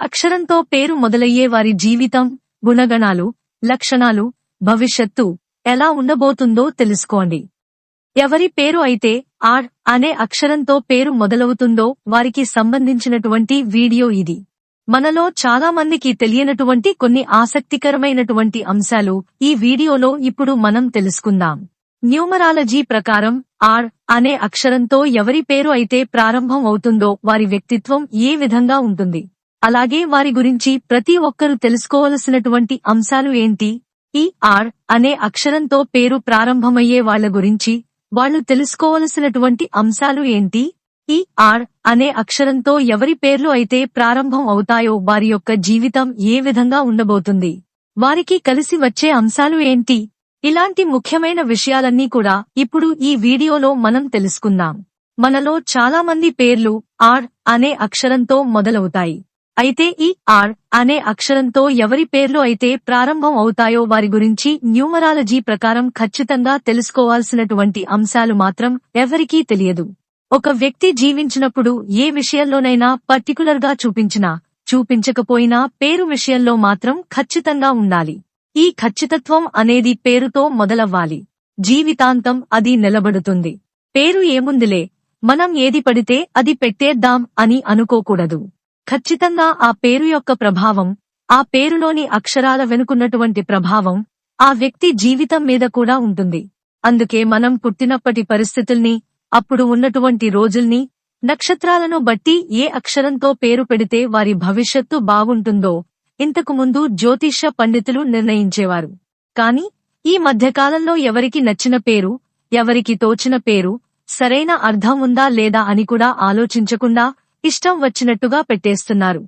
అక్షరంతో పేరు మొదలయ్యే వారి జీవితం గుణగణాలు లక్షణాలు భవిష్యత్తు ఎలా ఉండబోతుందో తెలుసుకోండి. ఎవరి పేరు అయితే ఆర్ అనే అక్షరంతో పేరు మొదలవుతుందో వారికి సంబంధించినటువంటి వీడియో ఇది. మనలో చాలా మందికి తెలియనటువంటి కొన్ని ఆసక్తికరమైనటువంటి అంశాలు ఈ వీడియోలో ఇప్పుడు మనం తెలుసుకుందాం. న్యూమరాలజీ ప్రకారం ఆర్ అనే అక్షరంతో ఎవరి పేరు అయితే ప్రారంభం అవుతుందో వారి వ్యక్తిత్వం ఏ విధంగా ఉంటుంది? అలాగే వారి గురించి ప్రతి ఒక్కరూ తెలుసుకోవలసినటువంటి అంశాలు ఏంటి? ఈ ఆర్ అనే అక్షరంతో పేరు ప్రారంభమయ్యే వాళ్ళ గురించి వాళ్ళు తెలుసుకోవలసినటువంటి అంశాలు ఏంటి? ఈ ఆర్ అనే అక్షరంతో ఎవరి పేర్లు అయితే ప్రారంభం అవుతాయో వారి యొక్క జీవితం ఏ విధంగా ఉండబోతుంది? వారికి కలిసి వచ్చే అంశాలు ఏంటి? ఇలాంటి ముఖ్యమైన విషయాలన్నీ కూడా ఇప్పుడు ఈ వీడియోలో మనం తెలుసుకుందాం. మనలో చాలా మంది పేర్లు ఆర్ అనే అక్షరంతో మొదలవుతాయి. అయితే ఈ ఆర్ అనే అక్షరంతో ఎవరి పేర్లు అయితే ప్రారంభం అవుతాయో వారి గురించి న్యూమరాలజీ ప్రకారం ఖచ్చితంగా తెలుసుకోవాల్సినటువంటి అంశాలు మాత్రం ఎవరికీ తెలియదు. ఒక వ్యక్తి జీవించినప్పుడు ఏ విషయంలోనైనా పర్టికులర్గా చూపించినా చూపించకపోయినా పేరు విషయంలో మాత్రం ఖచ్చితంగా ఉండాలి. ఈ ఖచ్చితత్వం అనేది పేరుతో మొదలవ్వాలి. జీవితాంతం అది నిలబడుతుంది. పేరు ఏముందిలే మనం ఏది పడితే అది పెట్టేద్దాం అని అనుకోకూడదు. ఖచ్చితంగా ఆ పేరు యొక్క ప్రభావం ఆ పేరులోని అక్షరాల వెనుకున్నటువంటి ప్రభావం ఆ వ్యక్తి జీవితం మీద కూడా ఉంటుంది. అందుకే మనం పుట్టినప్పటి పరిస్థితుల్ని అప్పుడు ఉన్నటువంటి రోజుల్ని నక్షత్రాలను బట్టి ఏ అక్షరంతో పేరు పెడితే వారి భవిష్యత్తు బాగుంటుందో ఇంతకు ముందు జ్యోతిష్య పండితులు నిర్ణయించేవారు. కాని ఈ మధ్యకాలంలో ఎవరికి నచ్చిన పేరు ఎవరికి తోచిన పేరు సరైన అర్థం ఉందా లేదా అని కూడా ఆలోచించకుండా ఇష్టం వచ్చినట్టుగా పెట్టేస్తున్నారు.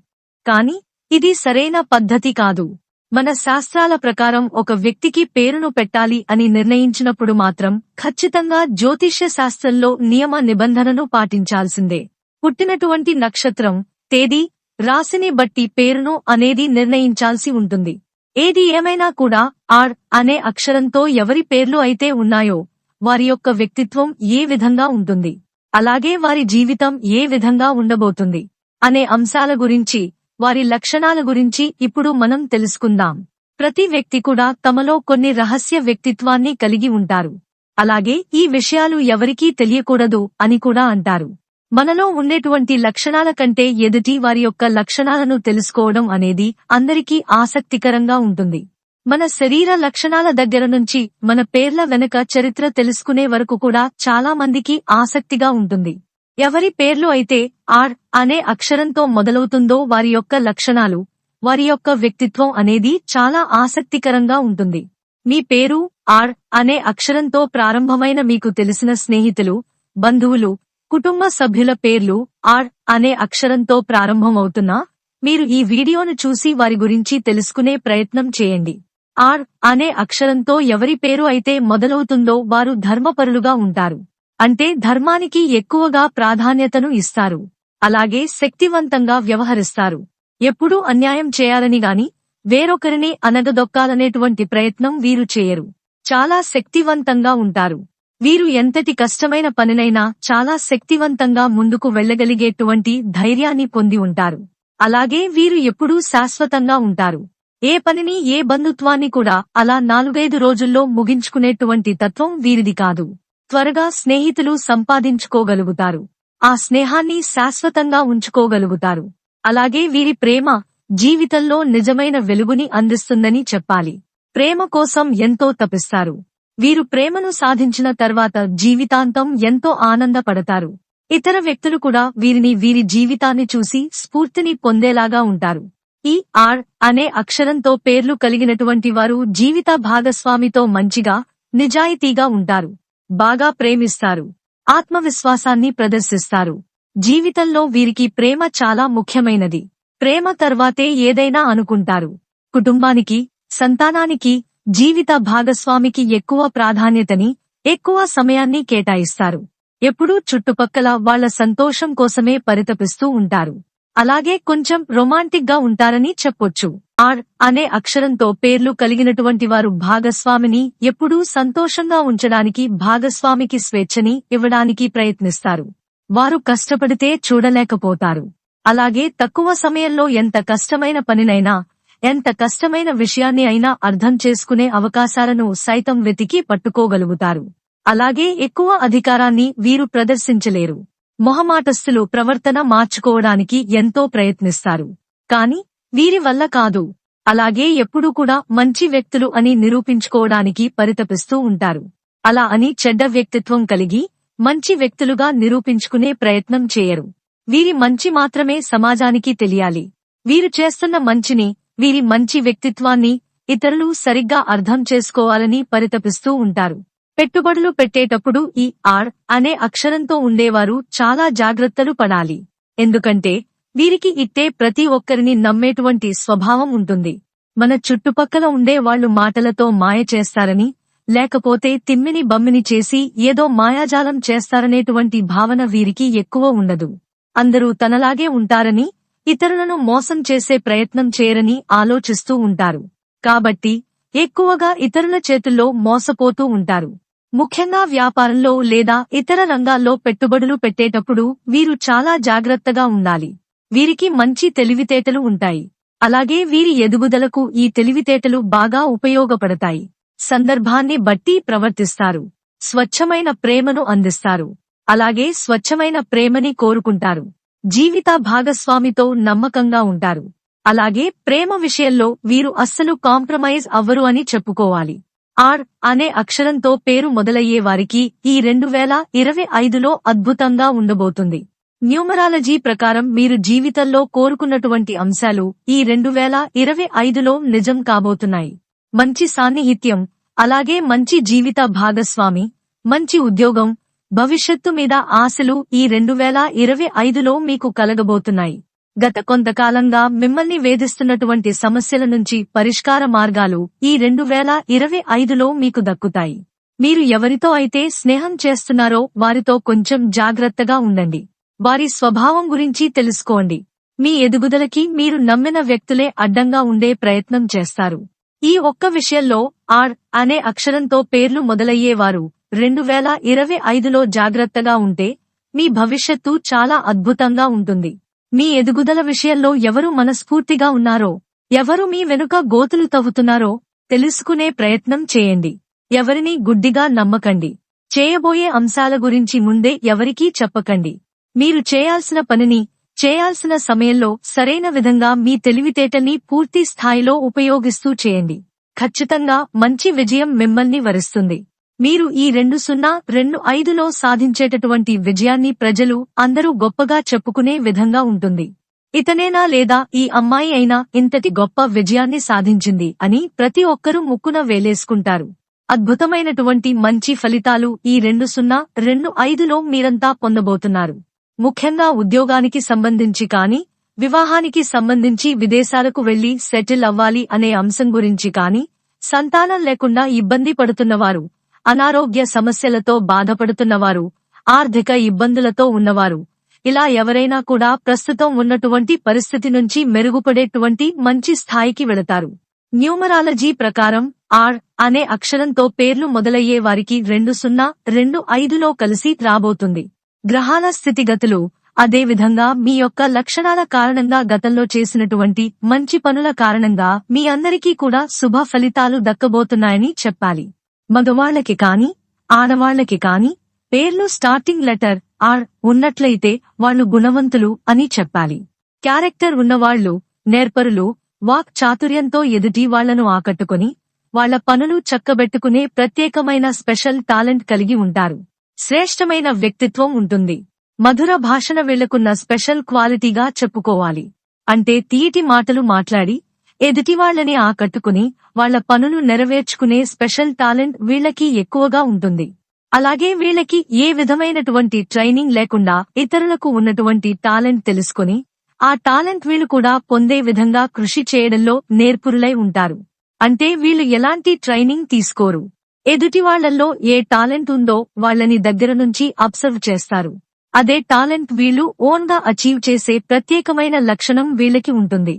కాని ఇది సరైన పద్ధతి కాదు. మన శాస్త్రాల ప్రకారం ఒక వ్యక్తికి పేరును పెట్టాలి అని నిర్ణయించినప్పుడు మాత్రం ఖచ్చితంగా జ్యోతిష్య శాస్త్రంలో నియమ నిబంధనను పాటించాల్సిందే. పుట్టినటువంటి నక్షత్రం తేదీ రాశిని బట్టి పేరును అనేది నిర్ణయించాల్సి ఉంటుంది. ఏది ఏమైనా కూడా ఆర్ అనే అక్షరంతో ఎవరి పేర్లు అయితే ఉన్నాయో వారి యొక్క వ్యక్తిత్వం ఏ విధంగా ఉంటుంది. అలాగే వారి జీవితం ఏ విధంగా ఉండబోతుంది అనే అంశాల గురించి వారి లక్షణాల గురించి ఇప్పుడు మనం తెలుసుకుందాం. ప్రతి వ్యక్తి కూడా తమలో కొన్ని రహస్య వ్యక్తిత్వాన్ని కలిగి ఉంటారు. అలాగే ఈ విషయాలు ఎవరికీ తెలియకూడదు అని కూడా అంటారు. మనలో ఉండేటువంటి లక్షణాల కంటే ఎదుటి వారి యొక్క లక్షణాలను తెలుసుకోవడం అనేది అందరికీ ఆసక్తికరంగా ఉంటుంది. మన శరీర లక్షణాల దగ్గర నుంచి మన పేర్ల వెనక చరిత్ర తెలుసుకునే వరకు కూడా చాలా మందికి ఆసక్తిగా ఉంటుంది. ఎవరి పేర్లు అయితే ఆర్ అనే అక్షరంతో మొదలవుతుందో వారి యొక్క లక్షణాలు వారి యొక్క వ్యక్తిత్వం అనేది చాలా ఆసక్తికరంగా ఉంటుంది. మీ పేరు ఆర్ అనే అక్షరంతో ప్రారంభమైన మీకు తెలిసిన స్నేహితులు బంధువులు కుటుంబ సభ్యుల పేర్లు ఆర్ అనే అక్షరంతో ప్రారంభమవుతున్నా మీరు ఈ వీడియోను చూసి వారి గురించి తెలుసుకునే ప్రయత్నం చేయండి. ఆర్ అనే అక్షరంతో ఎవరి పేరు అయితే మొదలవుతుందో వారు ధర్మపరులుగా ఉంటారు. అంటే ధర్మానికి ఎక్కువగా ప్రాధాన్యతను ఇస్తారు. అలాగే శక్తివంతంగా వ్యవహరిస్తారు. ఎప్పుడూ అన్యాయం చేయాలని గాని వేరొకరిని అనగదొక్కాలనేటువంటి ప్రయత్నం వీరు చేయరు. చాలా శక్తివంతంగా ఉంటారు. వీరు ఎంతటి కష్టమైన పనినైనా చాలా శక్తివంతంగా ముందుకు వెళ్ళగలిగేటువంటి ధైర్యాన్ని పొంది ఉంటారు. అలాగే వీరు ఎప్పుడూ శాశ్వతంగా ఉంటారు. ఏ పనిని ఏ బంధుత్వాన్ని కూడా అలా నాలుగైదు రోజుల్లో ముగించుకునేటువంటి తత్వం వీరిది కాదు. త్వరగా స్నేహితులు సంపాదించుకోగలుగుతారు. ఆ స్నేహాన్ని శాశ్వతంగా ఉంచుకోగలుగుతారు. అలాగే వీరి ప్రేమ జీవితంలో నిజమైన వెలుగుని అందిస్తుందని చెప్పాలి. ప్రేమ కోసం ఎంతో తపిస్తారు. వీరు ప్రేమను సాధించిన తర్వాత జీవితాంతం ఎంతో ఆనందపడతారు. ఇతర వ్యక్తులు కూడా వీరిని వీరి జీవితాన్ని చూసి స్ఫూర్తిని పొందేలాగా ఉంటారు. ఈ ఆర్ అనే అక్షరంతో పేర్లు కలిగినటువంటి వారు జీవిత భాగస్వామితో మంచిగా నిజాయితీగా ఉంటారు. బాగా ప్రేమిస్తారు. ఆత్మవిశ్వాసాన్ని ప్రదర్శిస్తారు. జీవితంలో వీరికి ప్రేమ చాలా ముఖ్యమైనది. ప్రేమ తర్వాతే ఏదైనా అనుకుంటారు. కుటుంబానికి సంతానానికి జీవిత భాగస్వామికి ఎక్కువ ప్రాధాన్యతని ఎక్కువ సమయాన్ని కేటాయిస్తారు. ఎప్పుడూ చుట్టుపక్కల వాళ్ళ సంతోషం కోసమే పరితపిస్తూ ఉంటారు. అలాగే కొంచెం రొమాంటిక్గా ఉంటారని చెప్పొచ్చు. ఆర్ అనే అక్షరంతో పేర్లు కలిగినటువంటి వారు భాగస్వామిని ఎప్పుడూ సంతోషంగా ఉంచడానికి భాగస్వామికి స్వేచ్ఛని ఇవ్వడానికి ప్రయత్నిస్తారు. వారు కష్టపడితే చూడలేకపోతారు. అలాగే తక్కువ సమయంలో ఎంత కష్టమైన పనినైనా ఎంత కష్టమైన విషయాన్ని అయినా అర్థం చేసుకునే అవకాశాలను సైతం వెతికి పట్టుకోగలుగుతారు. అలాగే ఎక్కువ అధికారాన్ని వీరు ప్రదర్శించలేరు. మొహమాటస్థులు ప్రవర్తన మార్చుకోవడానికి ఎంతో ప్రయత్నిస్తారు. కాని వీరి వల్ల కాదు. అలాగే ఎప్పుడూ కూడా మంచి వ్యక్తులు అని నిరూపించుకోవడానికి పరితపిస్తూ ఉంటారు. అలా అని చెడ్డ వ్యక్తిత్వం కలిగి మంచి వ్యక్తులుగా నిరూపించుకునే ప్రయత్నం చేయరు. వీరి మంచి మాత్రమే సమాజానికి తెలియాలి. వీరు చేస్తున్న మంచిని వీరి మంచి వ్యక్తిత్వాన్ని ఇతరులు సరిగ్గా అర్థం చేసుకోవాలని పరితపిస్తూ ఉంటారు. పెట్టుబడులు పెట్టేటప్పుడు ఈ ఆర్ అనే అక్షరంతో ఉండేవారు చాలా జాగ్రత్తలు పడాలి. ఎందుకంటే వీరికి ఇట్టే ప్రతి ఒక్కరిని నమ్మేటువంటి స్వభావం ఉంటుంది. మన చుట్టుపక్కల ఉండే వాళ్ళు మాటలతో మాయ చేస్తారని లేకపోతే తిమ్మిని బమ్మిని చేసి ఏదో మాయాజాలం చేస్తారనేటువంటి భావన వీరికి ఎక్కువ ఉండదు. అందరూ తనలాగే ఉంటారని ఇతరులను మోసం చేసే ప్రయత్నం చేయరని ఆలోచిస్తూ ఉంటారు. కాబట్టి ఎక్కువగా ఇతరుల చేతుల్లో మోసపోతూ ఉంటారు. ముఖ్యంగా వ్యాపారంలో లేదా ఇతర రంగాల్లో పెట్టుబడులు పెట్టేటప్పుడు వీరు చాలా జాగ్రత్తగా ఉండాలి. వీరికి మంచి తెలివితేటలు ఉంటాయి. అలాగే వీరి ఎదుగుదలకు ఈ తెలివితేటలు బాగా ఉపయోగపడతాయి. సందర్భాన్ని బట్టి ప్రవర్తిస్తారు. స్వచ్ఛమైన ప్రేమను అందిస్తారు. అలాగే స్వచ్ఛమైన ప్రేమని కోరుకుంటారు. జీవిత భాగస్వామితో నమ్మకంగా ఉంటారు. అలాగే ప్రేమ విషయంలో వీరు అస్సలు కాంప్రమైజ్ అవ్వరు అని చెప్పుకోవాలి. ఆర్ అనే అక్షరంతో పేరు మొదలయ్యే వారికి ఈ రెండు వేల ఇరవై ఐదులో అద్భుతంగా ఉండబోతుంది. న్యూమరాలజీ ప్రకారం మీరు జీవితంలో కోరుకున్నటువంటి అంశాలు ఈ రెండు వేల ఇరవై ఐదులో నిజం కాబోతున్నాయి. మంచి సాన్నిహిత్యం అలాగే మంచి జీవిత భాగస్వామి మంచి ఉద్యోగం భవిష్యత్తు మీద ఆశలు ఈ రెండు వేల ఇరవై ఐదులో మీకు కలగబోతున్నాయి. గత కొంతకాలంగా మిమ్మల్ని వేధిస్తున్నటువంటి సమస్యల నుంచి పరిష్కార మార్గాలు ఈ రెండు వేల ఇరవై ఐదులో మీకు దక్కుతాయి. మీరు ఎవరితో అయితే స్నేహం చేస్తున్నారో వారితో కొంచెం జాగ్రత్తగా ఉండండి. వారి స్వభావం గురించి తెలుసుకోండి. మీ ఎదుగుదలకి మీరు నమ్మిన వ్యక్తులే అడ్డంగా ఉండే ప్రయత్నం చేస్తారు. ఈ ఒక్క విషయంలో ఆర్ అనే అక్షరంతో పేర్లు మొదలయ్యేవారు రెండు వేల ఇరవై ఐదులో జాగ్రత్తగా ఉంటే మీ భవిష్యత్తు చాలా అద్భుతంగా ఉంటుంది. మీ ఎదుగుదల విషయంలో ఎవరు మనస్ఫూర్తిగా ఉన్నారో ఎవరు మీ వెనుక గోతులు తవ్వుతున్నారో తెలుసుకునే ప్రయత్నం చేయండి. ఎవరిని గుడ్డిగా నమ్మకండి. చేయబోయే అంశాల గురించి ముందే ఎవరికీ చెప్పకండి. మీరు చేయాల్సిన పనిని చేయాల్సిన సమయంలో సరైన విధంగా మీ తెలివితేటని పూర్తి స్థాయిలో ఉపయోగిస్తూ చేయండి. ఖచ్చితంగా మంచి విజయం మిమ్మల్ని వరిస్తుంది. మీరు ఈ రెండు సున్నా రెండు ఐదులో సాధించేటటువంటి విజయాన్ని ప్రజలు అందరూ గొప్పగా చెప్పుకునే విధంగా ఉంటుంది. ఇతనేనా లేదా ఈ అమ్మాయి అయినా ఇంతటి గొప్ప విజయాన్ని సాధించింది అని ప్రతి ఒక్కరూ ముక్కున వేలేసుకుంటారు. అద్భుతమైనటువంటి మంచి ఫలితాలు ఈ రెండు సున్నా రెండు ఐదులో మీరంతా పొందబోతున్నారు. ముఖ్యంగా ఉద్యోగానికి సంబంధించి కాని వివాహానికి సంబంధించి విదేశాలకు వెళ్ళి సెటిల్ అవ్వాలి అనే అంశం గురించి కాని సంతానం లేకుండా ఇబ్బంది పడుతున్నవారు అనారోగ్య సమస్యలతో బాధపడుతున్నవారు ఆర్థిక ఇబ్బందులతో ఉన్నవారు. ఇలా ఎవరైనా కూడా ప్రస్తుతం ఉన్నటువంటి పరిస్థితి నుంచి మెరుగుపడేటువంటి మంచి స్థాయికి వెళతారు. న్యూమరాలజీ ప్రకారం ఆర్ అనే అక్షరంతో పేర్లు మొదలయ్యే వారికి రెండు సున్నా రెండు ఐదులో కలిసి రాబోతుంది. గ్రహాల స్థితిగతులు అదేవిధంగా మీ యొక్క లక్షణాల కారణంగా గతంలో చేసినటువంటి మంచి పనుల కారణంగా మీ అందరికీ కూడా శుభ ఫలితాలు దక్కబోతున్నాయని చెప్పాలి. మగవాళ్ళకి కాని ఆడవాళ్ళకి కాని పేర్లు స్టార్టింగ్ లెటర్ ఆర్ ఉన్నట్లయితే వాళ్ళు గుణవంతులు అని చెప్పాలి. క్యారెక్టర్ ఉన్నవాళ్ళు నేర్పరులు వాక్ చాతుర్యంతో ఎదుటి వాళ్ళను ఆకట్టుకుని వాళ్ళ పనులు చక్కబెట్టుకునే ప్రత్యేకమైన స్పెషల్ టాలెంట్ కలిగి ఉంటారు. శ్రేష్టమైన వ్యక్తిత్వం ఉంటుంది. మధుర భాషణ వీళ్ళకున్న స్పెషల్ క్వాలిటీగా చెప్పుకోవాలి. అంటే తీటి మాటలు మాట్లాడి ఎదుటివాళ్ళని ఆకట్టుకుని వాళ్ళ పనులు నెరవేర్చుకునే స్పెషల్ టాలెంట్ వీళ్ళకి ఎక్కువగా ఉంటుంది. అలాగే వీళ్ళకి ఏ విధమైనటువంటి ట్రైనింగ్ లేకుండా ఇతరులకు ఉన్నటువంటి టాలెంట్ తెలుసుకుని ఆ టాలెంట్ వీళ్ళు కూడా పొందే విధంగా కృషి చేయడంలో నేర్పురులై ఉంటారు. అంటే వీళ్ళు ఎలాంటి ట్రైనింగ్ తీసుకోరు. ఎదుటి వాళ్ళలో ఏ టాలెంట్ ఉందో వాళ్ళని దగ్గర నుంచి అబ్జర్వ్ చేస్తారు. అదే టాలెంట్ వీళ్ళు ఓన్గా అచీవ్ చేసే ప్రత్యేకమైన లక్షణం వీళ్ళకి ఉంటుంది.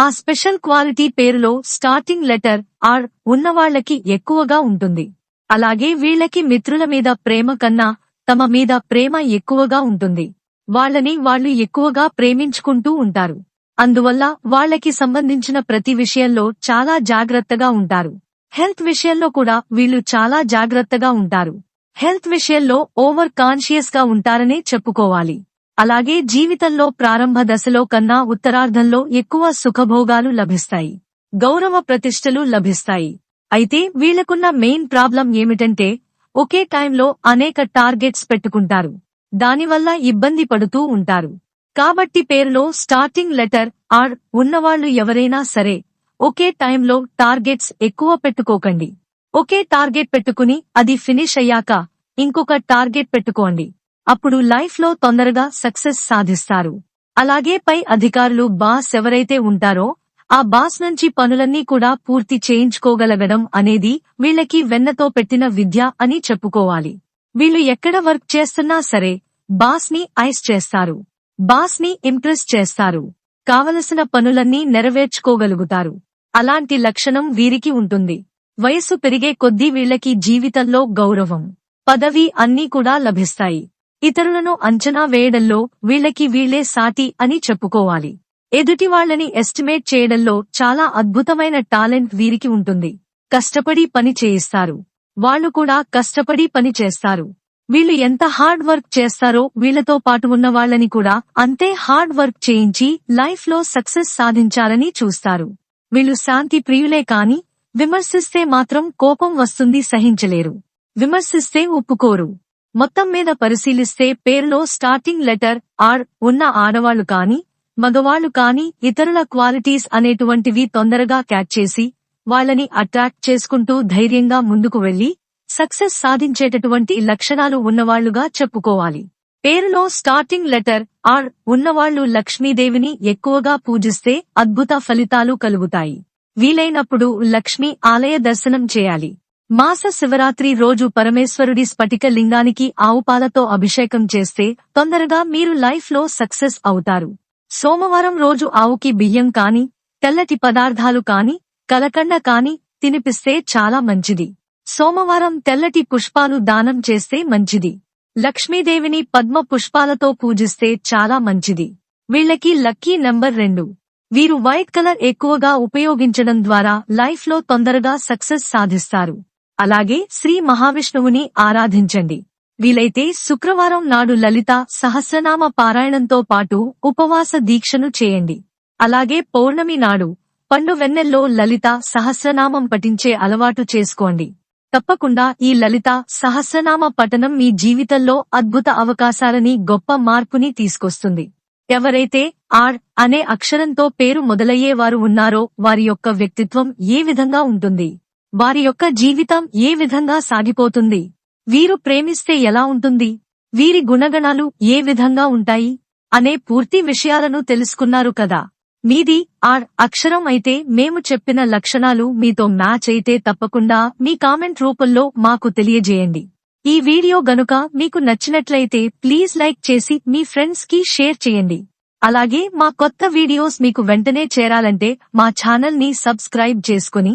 ఆ స్పెషల్ క్వాలిటీ పేరులో స్టార్టింగ్ లెటర్ ఆర్ ఉన్నవాళ్ళకి ఎక్కువగా ఉంటుంది. అలాగే వీళ్ళకి మిత్రుల మీద ప్రేమ కన్నా తమ మీద ప్రేమ ఎక్కువగా ఉంటుంది. వాళ్ళని వాళ్ళు ఎక్కువగా ప్రేమించుకుంటూ ఉంటారు. అందువల్ల వాళ్ళకి సంబంధించిన ప్రతి విషయంలో చాలా జాగ్రత్తగా ఉంటారు. హెల్త్ విషయంలో కూడా వీళ్ళు చాలా జాగ్రత్తగా ఉంటారు. హెల్త్ విషయంలో ఓవర్ కాన్షియస్గా ఉంటారనే చెప్పుకోవాలి. అలాగే జీవితంలో ప్రారంభ దశలో కన్నా ఉత్తరార్ధంలో ఎక్కువ సుఖభోగాలు లభిస్తాయి. గౌరవ ప్రతిష్టలు లభిస్తాయి. అయితే వీళ్ళకున్న మెయిన్ ప్రాబ్లం ఏమిటంటే ఒకే టైంలో అనేక టార్గెట్స్ పెట్టుకుంటారు. దానివల్ల ఇబ్బంది పడుతూ ఉంటారు. కాబట్టి పేరులో స్టార్టింగ్ లెటర్ ఆర్ ఉన్నవాళ్ళు ఎవరైనా సరే ఒకే టైంలో టార్గెట్స్ ఎక్కువ పెట్టుకోకండి. ఒకే టార్గెట్ పెట్టుకుని అది ఫినిష్ అయ్యాక ఇంకొక టార్గెట్ పెట్టుకోండి. అప్పుడు లైఫ్లో తొందరగా సక్సెస్ సాధిస్తారు. అలాగే పై అధికారులు బాస్ ఎవరైతే ఉంటారో ఆ బాస్ నుంచి పనులన్నీ కూడా పూర్తి చేయించుకోగలగడం అనేది వీళ్ళకి వెన్నతో పెట్టిన విద్య అని చెప్పుకోవాలి. వీళ్ళు ఎక్కడ వర్క్ చేస్తున్నా సరే బాస్ని ఐస్ చేస్తారు. బాస్ని ఇంప్రెస్ చేస్తారు. కావలసిన పనులన్నీ నెరవేర్చుకోగలుగుతారు. అలాంటి లక్షణం వీరికి ఉంటుంది. వయస్సు పెరిగే కొద్దీ వీళ్ళకి జీవితంలో గౌరవం పదవి అన్నీ కూడా లభిస్తాయి. ఇతరులను అంచనా వేయడంలో వీళ్ళకి వీళ్ళే సాటి అని చెప్పుకోవాలి. ఎదుటి వాళ్ళని ఎస్టిమేట్ చేయడంలో చాలా అద్భుతమైన టాలెంట్ వీరికి ఉంటుంది. కష్టపడి పని చేయిస్తారు. వాళ్ళు కూడా కష్టపడి పని చేస్తారు. వీళ్ళు ఎంత హార్డ్ వర్క్ చేస్తారో వీళ్ళతో పాటు ఉన్న వాళ్ళని కూడా అంతే హార్డ్ వర్క్ చేయించి లైఫ్లో సక్సెస్ సాధించాలని చూస్తారు. వీళ్ళు శాంతి ప్రియులే కాని విమర్శిస్తే మాత్రం కోపం వస్తుంది సహించలేరు. విమర్శిస్తే ఒప్పుకోరు. మొత్తం మీద పరిశీలిస్తే పేరులో స్టార్టింగ్ లెటర్ ఆర్ ఉన్న ఆడవాళ్ళు కాని మగవాళ్ళు కాని ఇతరుల క్వాలిటీస్ అనేటువంటివి తొందరగా క్యాచ్ చేసి వాళ్ళని అట్రాక్ట్ చేసుకుంటూ ధైర్యంగా ముందుకు వెళ్ళి సక్సెస్ సాధించేటటువంటి లక్షణాలు ఉన్నవాళ్ళుగా చెప్పుకోవాలి. పేరులో స్టార్టింగ్ లెటర్ ఆర్ ఉన్నవాళ్ళు లక్ష్మీదేవిని ఎక్కువగా పూజిస్తే అద్భుత ఫలితాలు కలుగుతాయి. వీలైనప్పుడు లక్ష్మీ ఆలయ దర్శనం చేయాలి. మాస శివరాత్రి రోజు పరమేశ్వరుడి స్ఫటిక లింగానికి ఆవుపాలతో అభిషేకం చేస్తే తొందరగా మీరు లైఫ్లో సక్సెస్ అవుతారు. సోమవారం రోజు ఆవుకి బియ్యం కాని తెల్లటి పదార్థాలు కాని కలకండ కాని తినిపిస్తే చాలా మంచిది. సోమవారం తెల్లటి పుష్పాలు దానం చేస్తే మంచిది. లక్ష్మీదేవిని పద్మ పుష్పాలతో పూజిస్తే చాలా మంచిది. వీళ్ళకి లక్కీ నంబర్ రెండు. వీరు వైట్ కలర్ ఎక్కువగా ఉపయోగించడం ద్వారా లైఫ్లో తొందరగా సక్సెస్ సాధిస్తారు. అలాగే శ్రీ మహావిష్ణువుని ఆరాధించండి. వీలైతే శుక్రవారం నాడు లలిత సహస్రనామ పారాయణంతో పాటు ఉపవాస దీక్షను చేయండి. అలాగే పౌర్ణమి నాడు పండు వెన్నెల్లో లలిత సహస్రనామం పఠించే అలవాటు చేసుకోండి. తప్పకుండా ఈ లలిత సహస్రనామ పఠనం మీ జీవితంలో అద్భుత అవకాశాలని గొప్ప మార్పుని తీసుకొస్తుంది. ఎవరైతే ఆర్ అనే అక్షరంతో పేరు మొదలయ్యే వారు ఉన్నారో వారి యొక్క వ్యక్తిత్వం ఏ విధంగా ఉంటుంది? వారి యొక్క జీవితం ఏ విధంగా సాగిపోతుంది? వీరు ప్రేమిస్తే ఎలా ఉంటుంది? వీరి గుణగణాలు ఏ విధంగా ఉంటాయి? అనే పూర్తి విషయాలను తెలుసుకున్నారు కదా. మీది ఆర్ అక్షరం అయితే మేము చెప్పిన లక్షణాలు మీతో మ్యాచ్ అయితే తప్పకుండా మీ కామెంట్ రూపంలో మాకు తెలియజేయండి. ఈ వీడియో గనుక మీకు నచ్చినట్లయితే ప్లీజ్ లైక్ చేసి మీ ఫ్రెండ్స్కి షేర్ చేయండి. అలాగే మా కొత్త వీడియోస్ మీకు వెంటనే చేరాలంటే మా ఛానల్ని సబ్స్క్రైబ్ చేసుకుని